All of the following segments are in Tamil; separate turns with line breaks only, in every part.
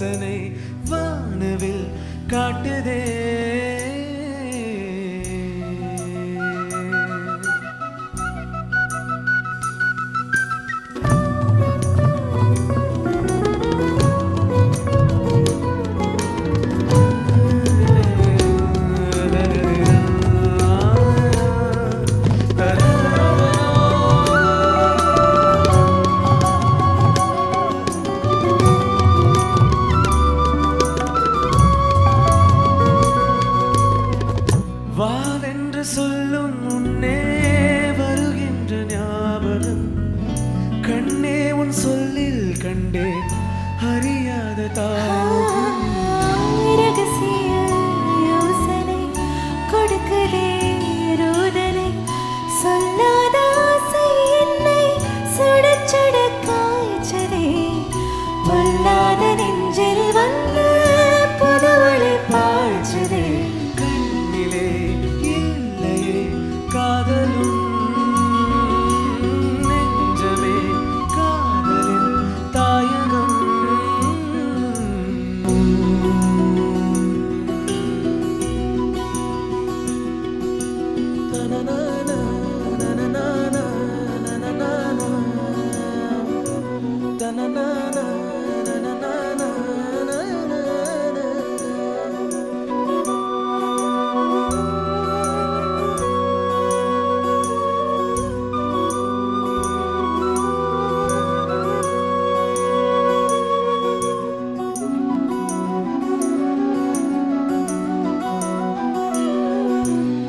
வாசனை வானவில் காட்டுதே. ஞாபகம் கண்ணே உன் சொல்லில் கண்டேன். அறியாத தாகம்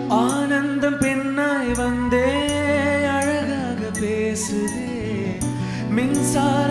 ஆனந்தம் பெண்ணாய் வந்தே அழகாக பேசுதே. மின்சார